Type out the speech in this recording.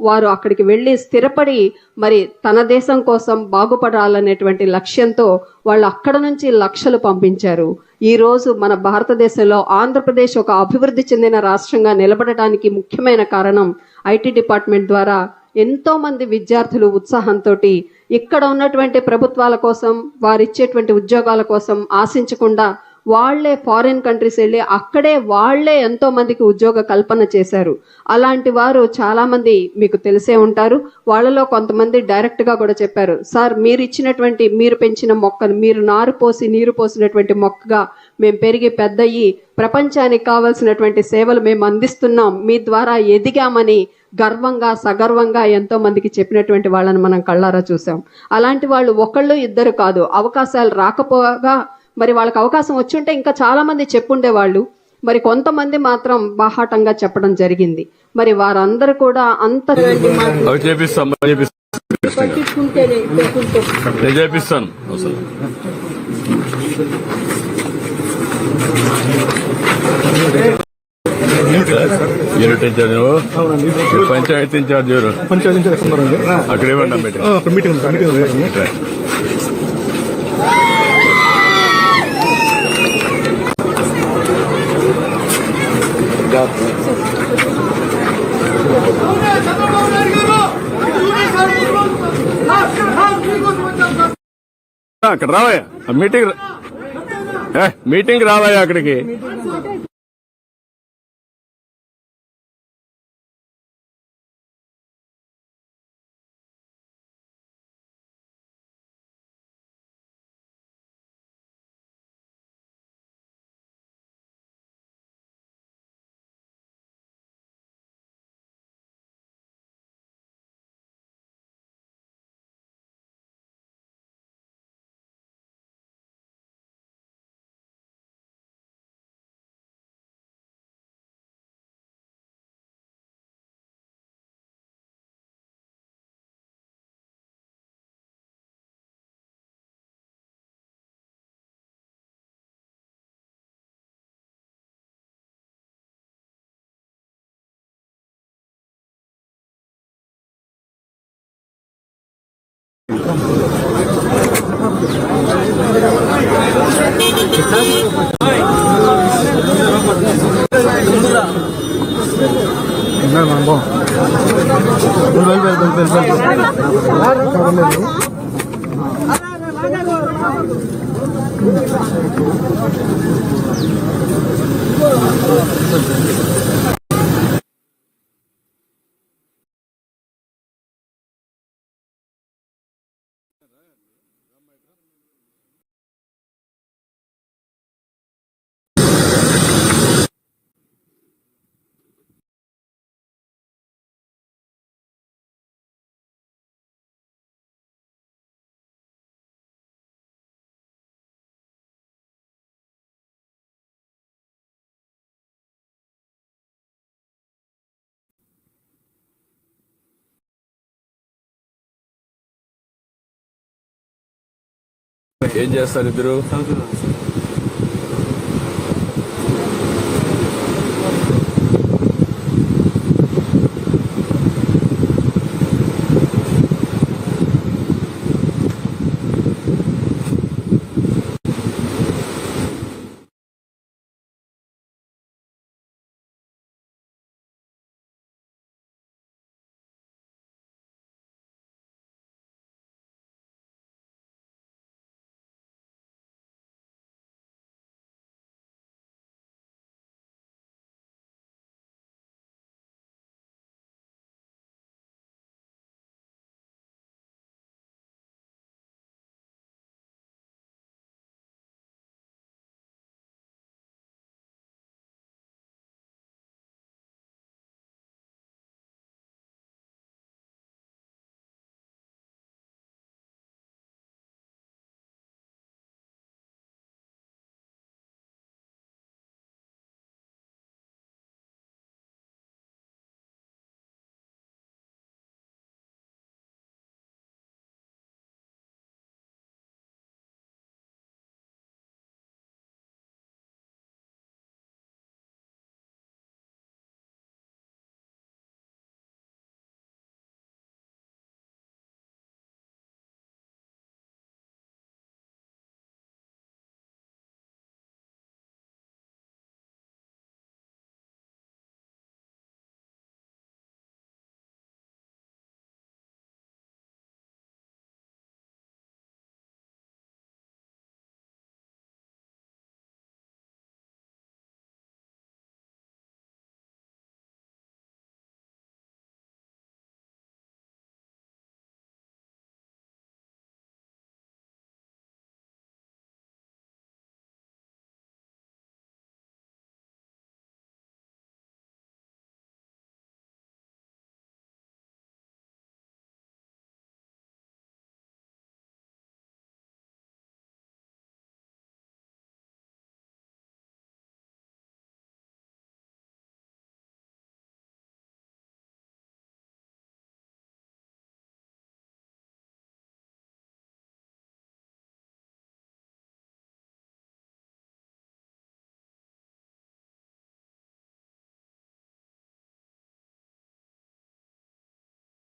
వారు అక్కడికి వెళ్ళి స్థిరపడి మరి తన దేశం కోసం బాగుపడాలనేటువంటి లక్ష్యంతో వాళ్ళు అక్కడ నుంచి లక్షలు పంపించారు. ఈ రోజు మన భారతదేశంలో ఆంధ్రప్రదేశ్ ఒక అభివృద్ధి చెందిన రాష్ట్రంగా నిలబడటానికి ముఖ్యమైన కారణం ఐటీ డిపార్ట్మెంట్ ద్వారా ఎంతో మంది విద్యార్థులు ఉత్సాహంతో ఇక్కడ ఉన్నటువంటి ప్రభుత్వాల కోసం వారిచ్చేటువంటి ఉద్యోగాల కోసం ఆశించకుండా వాళ్ళే ఫారిన్ కంట్రీస్ వెళ్ళి అక్కడే వాళ్ళే ఎంతో మందికి ఉద్యోగ కల్పన చేశారు. అలాంటి వారు చాలా మంది మీకు తెలిసే ఉంటారు. వాళ్ళలో కొంతమంది డైరెక్ట్గా కూడా చెప్పారు. సార్ మీరు ఇచ్చినటువంటి మీరు పెంచిన మొక్కను మీరు నారు పోసి నీరు పోసినటువంటి మొక్కగా మేము పెరిగి పెద్దయి ప్రపంచానికి కావలసినటువంటి సేవలు మేము అందిస్తున్నాం. మీ ద్వారా ఎదిగామని గర్వంగా సగర్వంగా ఎంతో మందికి చెప్పినటువంటి వాళ్ళని మనం కళ్ళారా చూసాం. అలాంటి వాళ్ళు ఒకళ్ళు ఇద్దరు కాదు. అవకాశాలు రాకపోగా మరి వాళ్ళకి అవకాశం వచ్చుంటే ఇంకా చాలా మంది చెప్పుండేవాళ్ళు. మరి కొంతమంది మాత్రం బాహాటంగా చెప్పడం జరిగింది. మరి వారందరూ కూడా అంత పట్టించుకుంటేనే యూనిట్ ఇన్ఛార్జ్ పంచాయతీ ఇన్ఛార్జ్ అక్కడ ఏమన్నా మీటింగ్? అక్కడ రావయ్యా. మీటింగ్ మీటింగ్ రావయ్యా అక్కడికి. మీటింగ్ రా- ఏ, మీటింగ్ రావయ్యా అక్కడికి ఉన్నారు మనం బాగు వెళ్ళి వెళ్ళి వెళ్ళి ఏం చేస్తారు ఇద్దరు?